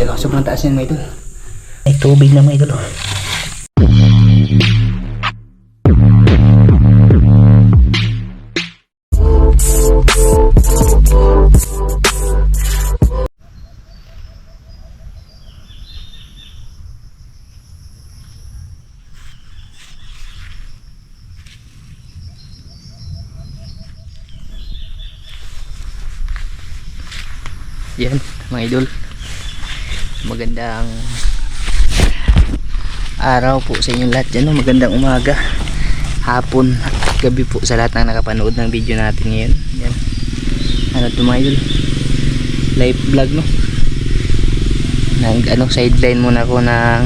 idol. Sobrang taas yan mga idol. Ay, tubig na mga idol. oh. Yan, mga idol. Magandang araw po sa inyong lahat dyan. No? Magandang umaga, hapon, at gabi po sa lahat ng nakapanood ng video natin ngayon. Yan. Ano to? Live vlog no? Nang, ano, sideline muna ko ng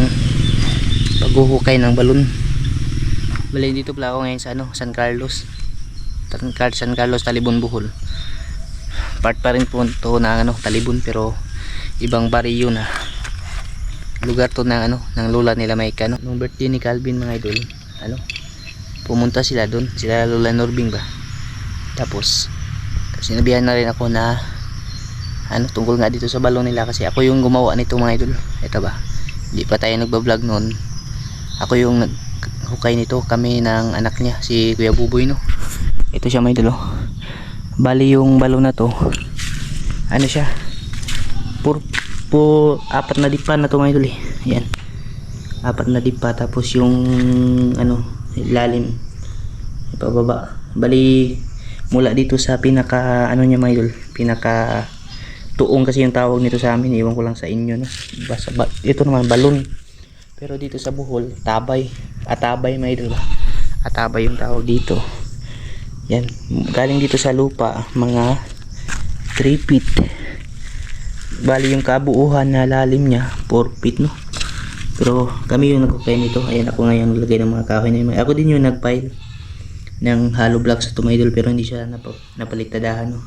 paghuhukay ng balon. Bali dito pala ako ngayon sa ano, San Carlos. San Carlos, Talibon, Bohol part pa rin po to ng ano, talibon pero ibang baryo na lugar to ng ano ng lola nila Maika no? Nung birthday ni Calvin mga idol ano pumunta sila doon sila lola Norbing ba? Tapos sinabihan na rin ako na ano tungkol nga dito sa balon nila kasi ako yung gumawa nito mga idol. Ito ba? Hindi pa tayo nagbablog noon. Ako yung naghukay nito kami ng anak niya si Kuya Buboy no? Ito siya mga idol oh. Bali yung balon na to ano siya? Pur, pu, apat na dipa na to mga idol eh. Ayan. Apat na dipa tapos yung ano lalim ipababa. Bali mula dito sa pinaka ano niya mga idol, pinaka tuong kasi yung tawag nito sa amin, iwan ko lang sa inyo no. Basta ba, ito naman balon. Pero dito sa Bohol, tabay. Atabay mga idol ba? Atabay yung tawag dito. Yan, galing dito sa lupa, mga 3 feet. Bali yung kabuuhan na lalim niya, 4 feet no. Pero kami yung nagkukay nito. Ayan ako ngayon naglagay ng mga kahoy na yun. Ako din yung nagpile ng hollow blocks sa tumaidol pero hindi siya nap napaliktadahan no.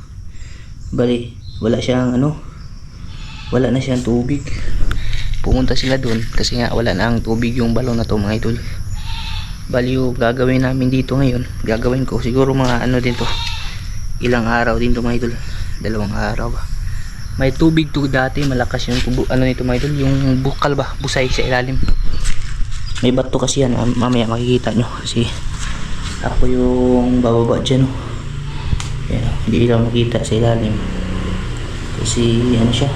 Bali, wala siyang ano, wala na siyang tubig. Pumunta sila doon kasi nga wala na ang tubig yung balon na to mga idol bali yung gagawin namin dito ngayon gagawin ko siguro mga ano din to ilang araw din to mga idol dalawang araw ba may tubig to dati malakas yung tubo ano nito mga idol? Yung bukal ba? Busay sa ilalim. May bato kasi yan ah, mamaya makikita nyo. Kasi ako yung bababa dyan oh. Yan, oh, hindi lang makita sa ilalim. Kasi ano siya?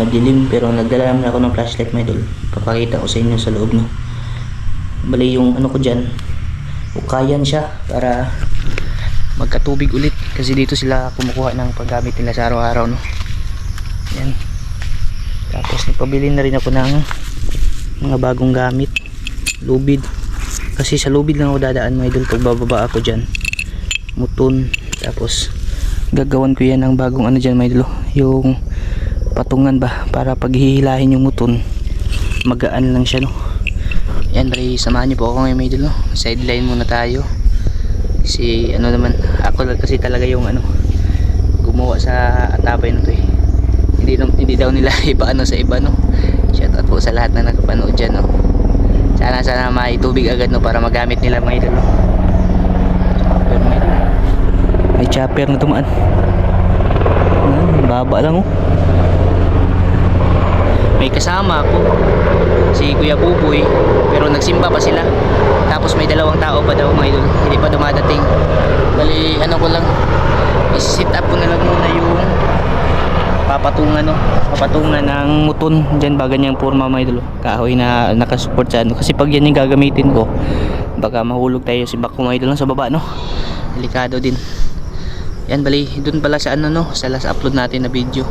Madilim pero nagdala naman ako ng flashlight mga idol. Papakita ko sa inyo sa loob no? Bali yung ano ko dyan ukayan siya para magkatubig ulit kasi dito sila kumukuha ng paggamit nila sa araw-araw no? Yan tapos nagpabili na rin ako ng mga bagong gamit. Lubid. Kasi sa lubid lang ako dadaan mga idol. Pag bababa ako dyan muton tapos gagawan ko yan ng bagong ano dyan mga idol yung patungan ba? Para pag hihilahin yung muton magaan lang siya no? Yan bali samahan niyo po ako ngayon may idol no? sideline muna tayo. Kasi ano naman lang kasi talaga yung ano gumawa sa atabay na to eh. Hindi, hindi daw nila ipaano sa iba no? Shout out po sa lahat na nakapanood dyan no? Sana sana may tubig agad no? Para magamit nila mga idol no? may chopper na tumaan baba lang oh. May kasama ako. Si Kuya Buboy pero nagsimba pa sila tapos may dalawang tao pa daw mga idol. Hindi pa dumadating. Bali ano ko lang i-sit up ko na lang muna yung papatungan no? Papatungan ng muton. Dyan ba ganyang forma mga idol? Kahoy na nakasupport sa ano. Kasi pag yan yung gagamitin ko baka mahulog tayo si Bako mga idol sa baba no? Delikado din. Yan bali dun pala sa ano no? Sa last upload natin na video.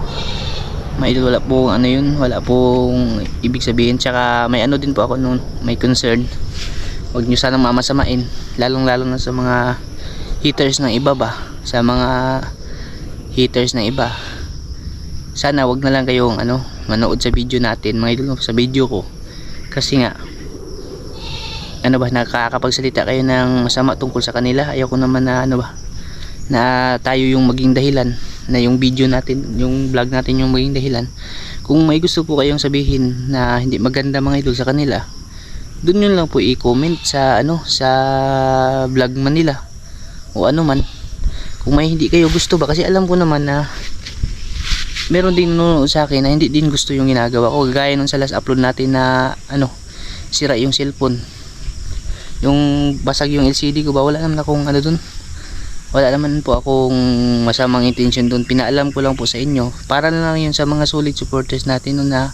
May wala pong ano yun. Wala pong ibig sabihin. Tsaka may ano din po ako noon may concern huwag nyo sanang mamasamain lalong lalo na sa mga haters ng iba ba? Sa mga haters ng iba. Sana wag na lang kayong ano manood sa video natin mga idol sa video ko. Kasi nga ano ba nakakapagsalita kayo ng masama tungkol sa kanila. Ayoko naman na ano ba na tayo yung maging dahilan na yung video natin, yung vlog natin yung maging dahilan. Kung may gusto po kayong sabihin na hindi maganda mga idol sa kanila, dun yun lang po i-comment sa ano sa vlog man nila o ano man. Kung may hindi kayo gusto ba kasi alam ko naman na meron din nanonood sa akin na hindi din gusto yung ginagawa ko. Gaya nung sa last upload natin na ano, sira yung cellphone. Yung basag yung LCD ko ba, wala naman akong ano dun. Wala naman po akong masamang intention dun. Pinaalam ko lang po sa inyo. Para na lang yun sa mga solid supporters natin nun na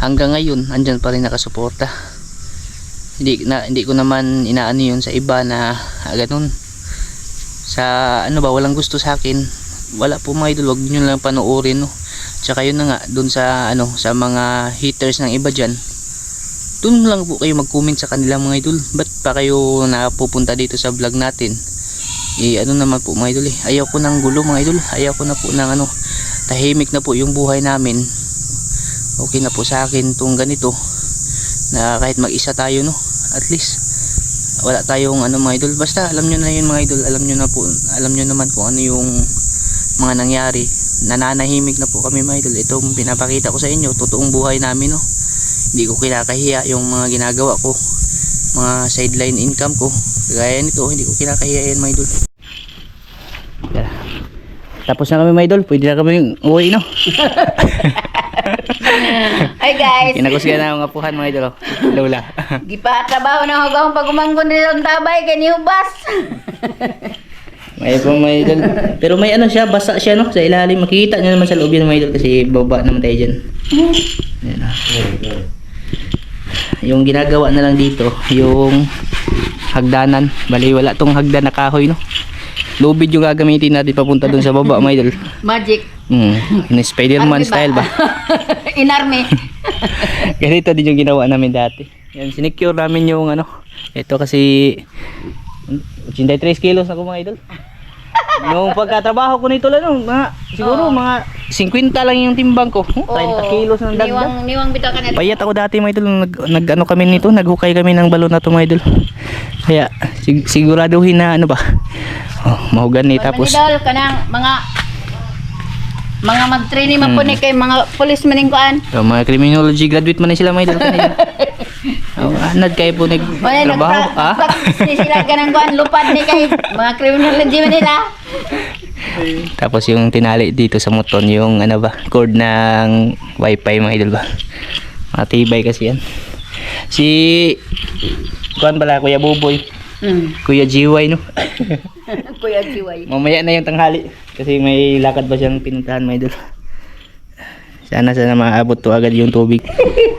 hanggang ngayon, andyan pa rin nakasuporta. Hindi, na, hindi ko naman inaano yun sa iba na ah, ganun. Sa ano ba, walang gusto sa akin. Wala po mga idol, wag nyo lang panoorin no. Tsaka yun na nga, dun sa ano, sa mga haters ng iba dyan. Dun lang po kayo mag-comment sa kanilang mga idol. Ba't pa kayo napupunta dito sa vlog natin? Eh, ano naman po mga idol eh. Ayaw ko ng gulo mga idol. Ayaw ko na po ng ano, tahimik na po yung buhay namin. Okay na po sa akin tong ganito. Na kahit mag-isa tayo no. At least, wala tayong ano mga idol. Basta alam nyo na yun mga idol. Alam nyo na po, alam nyo naman kung ano yung mga nangyari. Nananahimik na po kami mga idol. Itong pinapakita ko sa inyo, totoong buhay namin no. Hindi ko kinakahiya yung mga ginagawa ko. Mga sideline income ko. Gaya nito, hindi ko kinakahiya yan mga idol. Tapos na kami mga idol, pwede na kami uwi no. Ay guys, Kinakusga na ang apuhan mga idol. Lola. gipatrabaho na ako pag umanggon nila ang tabay kay Nihubas. May po mga idol. Pero may ano siya, basa siya no, sa ilalim. Makikita nyo naman sa loob yun mga idol kasi baba naman tayo dyan. Yan ah. Yung ginagawa na lang dito, yung hagdanan. Bali wala tong hagdan na kahoy no. Lubid yung gagamitin natin papunta dun sa baba mga idol. Magic. Hmm, in Spider-Man style ba? Inarme. Ganito din yung ginawa namin dati. Yan, sinecure namin yung ano. Ito kasi 83 kilos na ko mga idol. Nung pagkatrabaho ko nito lang, mga, siguro Oo. mga 50 lang yung timbang ko. Hmm, 30 kilos ng dagdag. Niwang, niwang bitaw ka na. Payat ako dati mga idol, nag, nag ano kami nito, naghukay kami ng balon na to mga idol. Kaya sig- siguraduhin na ano ba. Oh, mahugan ni tapos Manidol, kanang mga mga mag-training man po ni kay mga policemen ning kuan. So, mga criminology graduate man na sila mga idol kanina. Oh, anad kayo po Wala nagtrabaho. Ah? nagpractice sila kanang kuan lupad ni kay mga criminology man nila. Tapos yung tinali dito sa moton, yung ano ba, cord ng wifi mga idol ba. Matibay kasi yan. Si, kuhan pala, Kuya Buboy. Hmm. Kuya GY no. Kuya Jiway. Mamaya na yung tanghali. Kasi may lakad ba siyang pinuntahan mga idol. Sana sana maabot to agad yung tubig.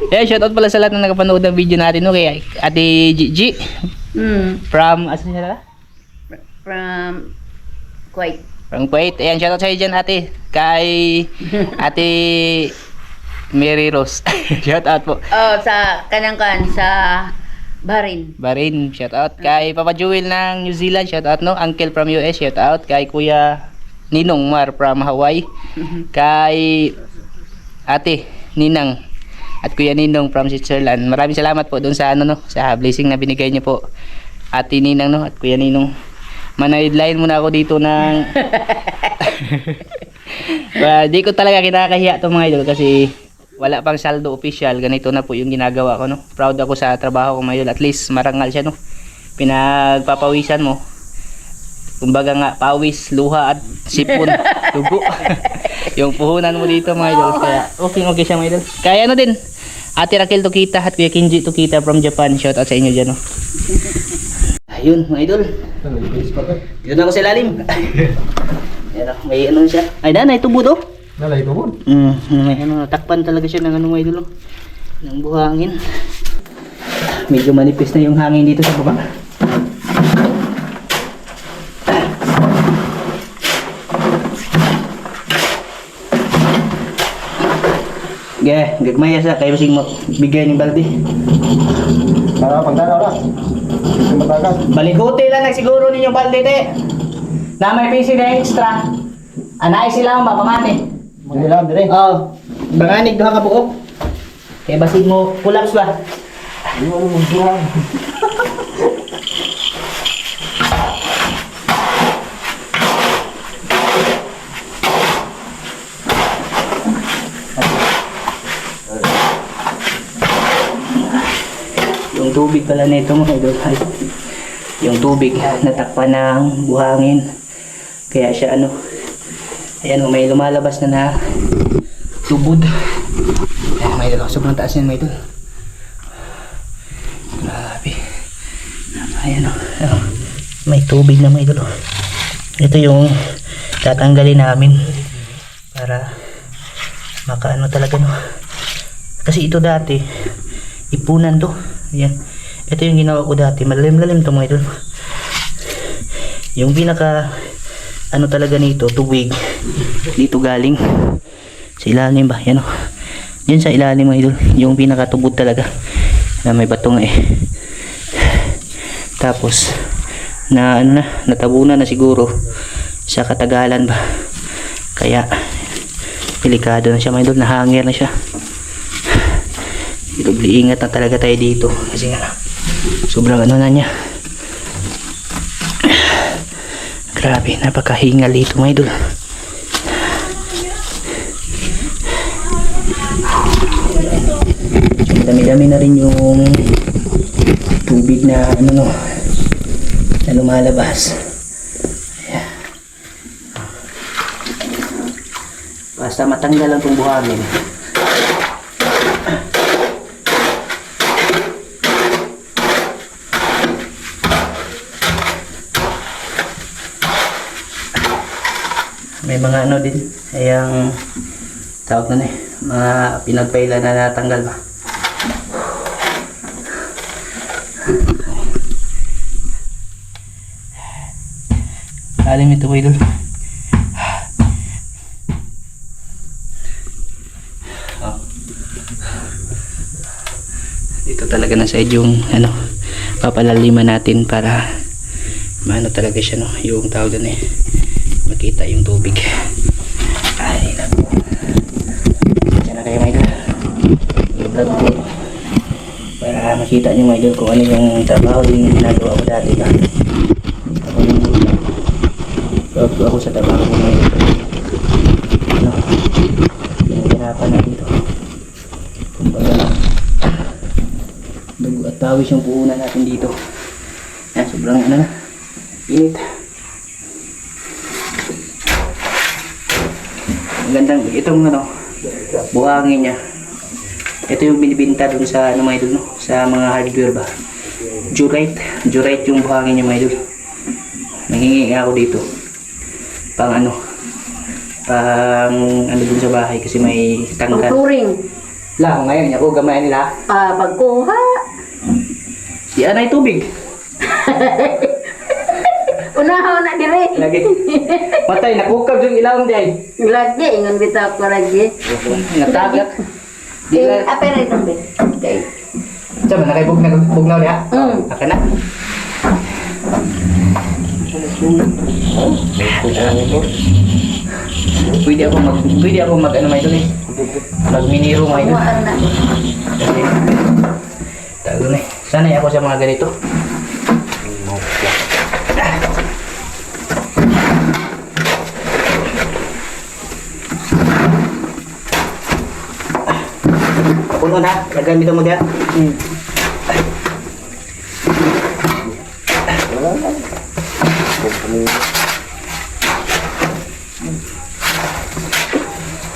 yeah, shoutout pala sa lahat na nakapanood ng video natin no. Kaya Ate Gigi Hmm. from, asan siya na? From Kuwait. From Kuwait. Ayan, shoutout sa'yo dyan ate. Kay ate Mary Rose. shoutout po. Oh, sa kanang kan sa Bahrain. Bahrain, shoutout. Kay Papa Jewel ng New Zealand, shoutout no. Uncle from US, shoutout. Kay Kuya Ninong Mar from Hawaii. Kay ate Ninang at Kuya Ninong from Switzerland. Maraming salamat po doon sa ano no, sa blessing na binigay niyo po. Ate Ninang no at Kuya Ninong. Manayidlayin muna ako dito ng Ba, di ko talaga kinakahiya to mga idol kasi wala pang saldo official. Ganito na po yung ginagawa ko, no. Proud ako sa trabaho ko mga idol. At least marangal siya, no. Pinagpapawisan mo. Kumbaga nga, pawis, luha at sipon, dugo. yung puhunan mo dito mga idol. Kaya okay, okay siya mga idol. Kaya ano din, Ate Raquel Tukita at Kuya Kinji Tukita from Japan. Shout out sa inyo dyan, no. Ayun, mga idol. Dito na ako sa ilalim. Ayan, oh, may ano siya. Ay, nanay, tubo to. Nalay mo. Mm, may ano, takpan talaga siya ng ano mga idol. oh. Ng buhangin. Medyo manipis na yung hangin dito sa baba. Ge, gagmaya sa kayo sing bigay ni Baldi. Na. Hindi matagal. Baliguti lang nagsiguro ninyo Baldi te. Na may PC na extra. Anay sila ang mapamati. Hindi lang, dire. Oh, banganig duha ka buok. Kaya basig mo collapse ba? Hindi mo tubig pala nito mga idol. Yung tubig natakpan ng buhangin. Kaya siya ano. Ayan oh, may lumalabas na na tubod. Ayan mga idol, sobrang taas yan mga idol. Grabe. Ayan o. Ayan, may tubig na mga idol. oh. Ito yung tatanggalin namin para makaano talaga no. Kasi ito dati, ipunan to. Ayan. Ito yung ginawa ko dati. Malalim-lalim to mga idol. Yung pinaka ano talaga nito, tubig. Dito galing. Sa ilalim ba? Yan o. Yan sa ilalim mga idol. Yung pinakatubod talaga. Na may bato nga eh. Tapos, na ano na, natabunan na siguro sa katagalan ba. Kaya, delikado na siya mga idol. Nahangir na siya. Doble ingat na talaga tayo dito. Kasi nga, sobrang ano na niya. Grabe, napakahingal dito mga idol. Dami-dami na rin yung tubig na ano no, na lumalabas. Ayan. Basta matanggal lang itong buhangin. May mga ano din, ayang tawag na eh, mga pinagpaila na natanggal ba. Alim ito idol. Oh. Dito talaga na sa yung ano, papalaliman natin para maano talaga siya no, yung tawag doon eh makita yung tubig. Ay, naku. Diyan na kayo mga. I-vlog ko. Para makita nyo mga idol kung ano yung trabaho yung ginagawa ko dati ba. Ako yung Proud ko ako sa trabaho ko mga idol. Ano? Yung hirapan na dito. Kumbaga, dugo at pawis yung puhunan natin dito. Yan, sobrang ano na. Init. Ang gandang itong ano, buhangin niya. Ito yung binibinta dun sa ano mga idol, no? Sa mga hardware ba? Jurite. Jurite yung buhangin niya mga idol. Nangingi ako dito. Pang ano? Pang ano dun sa bahay kasi may tanggal. Pagturing. Lang, ngayon ako gamay nila. Ah, pagkuha. Di anay tubig. Unahaw na dire. Lagi. Matay, nakukab yung ilawang di ay. Lagi, ingon bitaw ko lagi. Natagat. Di Eh, na. apa rin ito, be? Okay. Saan ba nakay bugnaw diha? Mm. Aka na. Pwede ako mag pwede ako mag ano may eh. Mag miniro may na. Kasi tago na eh. Sanay ako sa mga ganito. Puno na, nagamit mo diya. Hmm.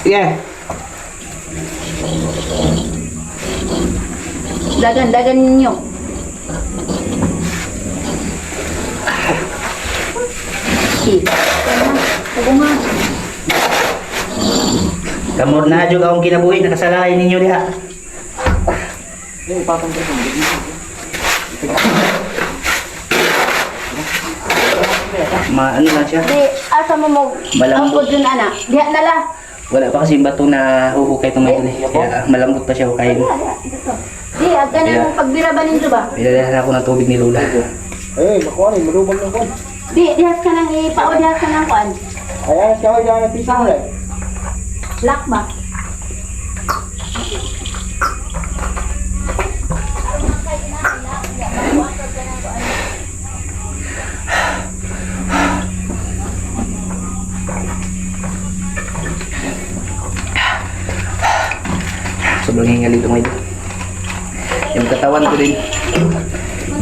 Yeah. Dagan-dagan ninyo. Si. Ako nga. Kamor na jud akong kinabuhi nakasalain ninyo diha. Ma ano lang siya? Di, asa mo mo. Malambot. Ang yun, ana. Diha na la. Wala pa kasi bato na huhukay eh. Kaya malambot pa siya hukayin. Di, agka na mong pagbiraban ninyo ba? Pinadala ako ng tubig ni Lula. Eh, makuha ni, marubang ng kwan. Di, dihas ka nang ipao, dihas ka nang kuan. Ayan, siya ko dyan ang pisa mo lang. Lock ba? Sobrang hingal ito mga ito. Yung katawan ko din.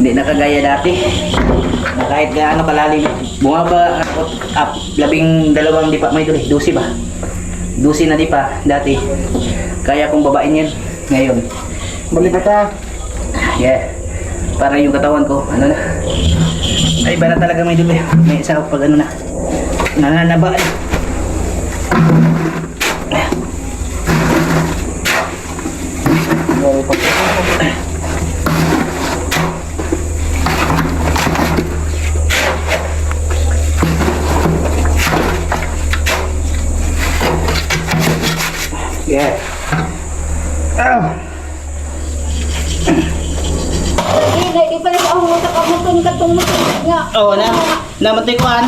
Hindi nakagaya dati. Na kahit gaano kalalim. Bumaba ako up. Labing dalawang di pa may eh. Dusi ba? Dusi na di pa, dati. Kaya kong babain yan. Ngayon. Balik ka. Yeah. Para yung katawan ko, ano na. Ay, iba na talaga may dulo. May isa pag ano na. Nananaba. eh. Kamuton katong muton nga. Oh, na. Namatay ko an.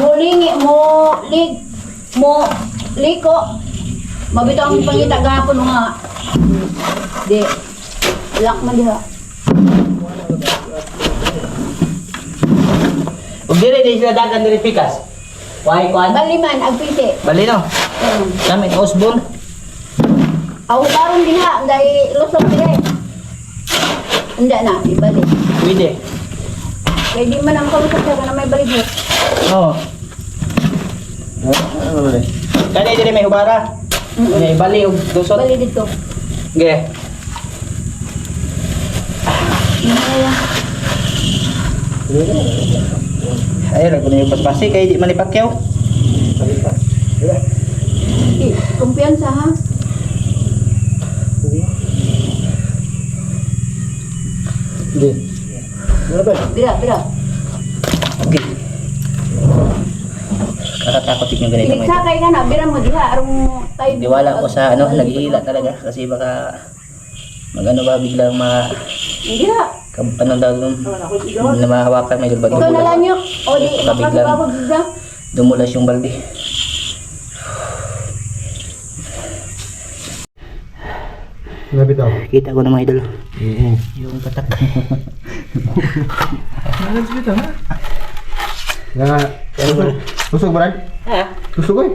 Mo lingi, mo lig, mo liko. Mabitaw ang pangita gapon nga. Di. Lak man diha. Ug dire di sila dagan dire pikas. Why ko an? Baliman ag piti. Bali no. Um, Kami Osborne. Aw karon diha dai lusog dire. Anda na, ibalik. Pwede. Kaya di man ang kalusog sa na may balik. Oo. Ano ba rin? Kani dire may hubara. Mm. May bali og dusot. Balik dito. Ge. Ay, ra ko na yung paspasi kay di man ipakyaw. Kumpiyansa ha. Hindi. Ba? Bira, bira. Okay. Kakatakot yung ganito mo. Pinagsakay ka na, bira mo diha arong tayo. Diwala ko sa ano, naghihila talaga kasi baka magano ba biglang ma Bira. kab, ano daw nun, na mahawakan may bag Ikaw na lang yun. O di, Baka biglang- dumulas yung balde. Lapit daw. Kita ko na mga idol. Oo. Yung patak. Nga. Tusok. Tusok ba rin? ha? Tusok eh.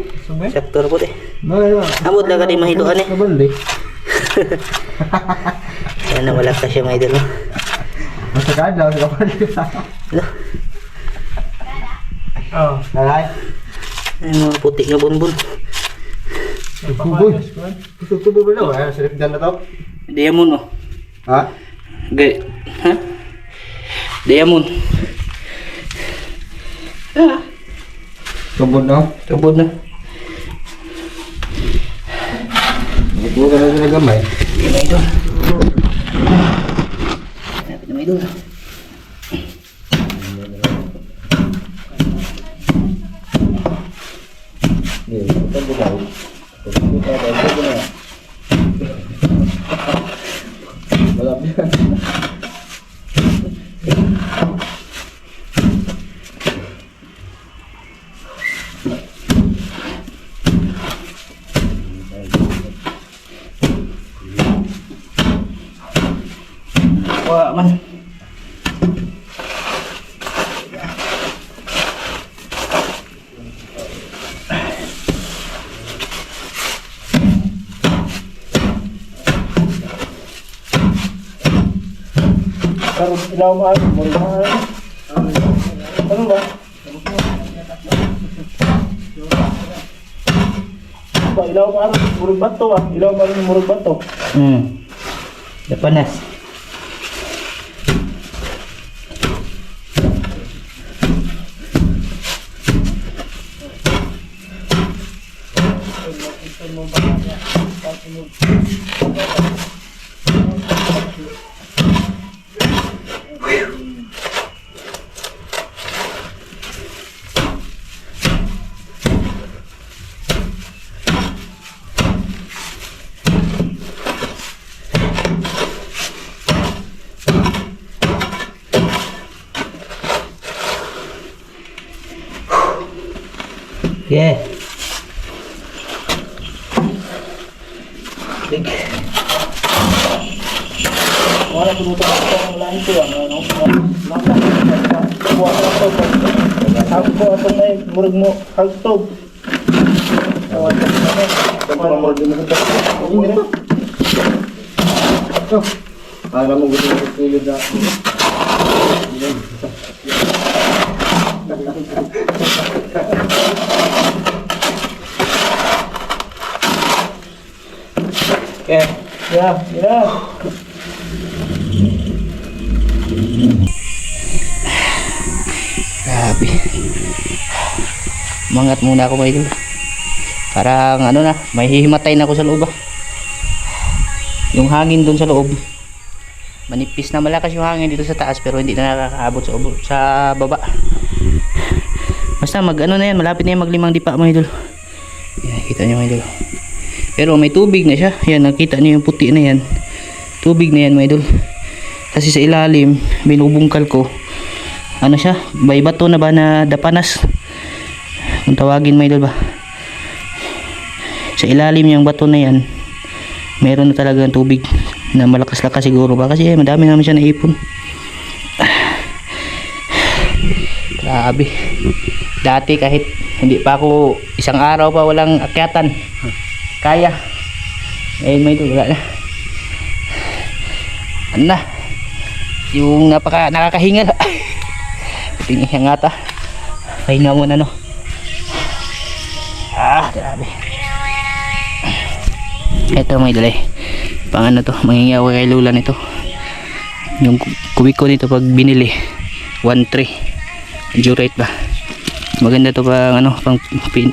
Sektor po eh. Mga Amot lang ka di mahiluan eh. Nabali. Kaya nawala ka siya mga idol. Basta ka daw sa kapal. Ano? Oh. Nalay. Ay, mga puti nga bunbun. Kuboy. Kuboy ba daw? Ay, silip dyan na to. Diamond oh. Ha? Gay. Ha? Diamond. Ah, Kubod no? kabod na. Ito ka na sila gamay. Hindi mga idol. Lapit na mga idol. Hindi, ito ba daw? Ito ka daw, ito na. Malapit yan. Wah, man. Pero ilaw mo ano? Mura mo ano? Ano ba? Ba, ilaw mo ano? Murag bato ah. Ilaw mo ano? Murag bato. Hmm. Depanas. Yeah. Big. Wala ko dito ako ang lain ko ano. Nasa kuha ko. Ako ko ato may murag mo hagtog. Awan ko na. Para mo din mo ta. Ini na. Oh. Para mo gusto ko tuloy da. Okay. Yeah, yeah. Grabe. Mangat muna ako mga idol. Parang ano na, may hihimatay na ako sa loob ah. Yung hangin doon sa loob. Manipis na malakas yung hangin dito sa taas pero hindi na nakakaabot sa, ubo- sa baba. Basta mag ano na yan, malapit na yan maglimang dipa mga idol. Yan, kita nyo mga idol. Pero may tubig na siya. Yan, nakita niyo yung puti na yan. Tubig na yan mga idol. Kasi sa ilalim, binubungkal ko. Ano siya? May bato na ba na dapanas? Kung tawagin mga idol ba? Sa ilalim yung bato na yan, meron na talagang tubig na malakas-lakas siguro ba? Kasi eh, madami naman siya naipon. Grabe. Dati kahit hindi pa ako isang araw pa walang akyatan. Kaya. Ngayon may idol, wala na. Ano na? Yung napaka nakakahingal. Tingin siya nga ta. Pahinga muna no. Ah, grabe. Ito may dali. Pang ano to, ako kay Lula nito. Yung ku- kubiko nito pag binili. 1.3. Durate ba? Maganda to pang ano, pang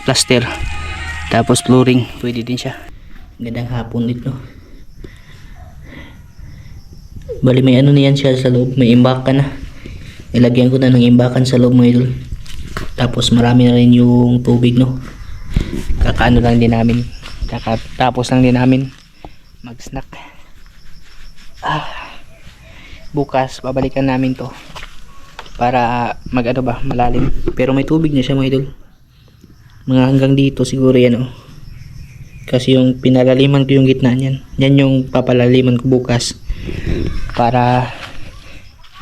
plaster. Tapos flooring, pwede din siya. Gandang hapon dito. Bali may ano niyan siya sa loob, may imbakan na. Nilagyan ko na ng imbakan sa loob mga idol. Tapos marami na rin yung tubig no. Kakaano lang din namin. Kakatapos lang din namin mag-snack. Ah. Bukas babalikan namin to para mag ano ba malalim. Pero may tubig na siya mga idol. Mga hanggang dito siguro yan oh. Kasi yung pinalaliman ko yung gitna niyan. Yan yung papalaliman ko bukas. Para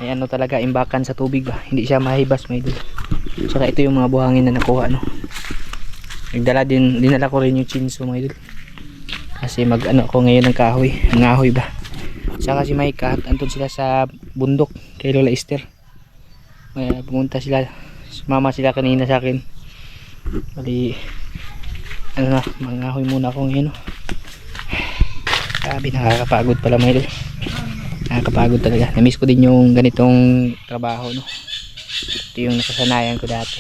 ay ano talaga imbakan sa tubig ba. Hindi siya mahibas mga idol. Saka ito yung mga buhangin na nakuha no. Nagdala din, dinala ko rin yung chinso mga idol. Kasi mag ano ako ngayon ng kahoy. Ang ahoy ba. Saka si Mike at andun sila sa bundok kay Lola Esther. May pumunta sila. Sumama sila kanina sa akin. Bali ano na, mangahoy muna ako ngayon. Sabi nakakapagod pala mga idol. Nakakapagod talaga. Namiss ko din yung ganitong trabaho no. Ito yung nakasanayan ko dati.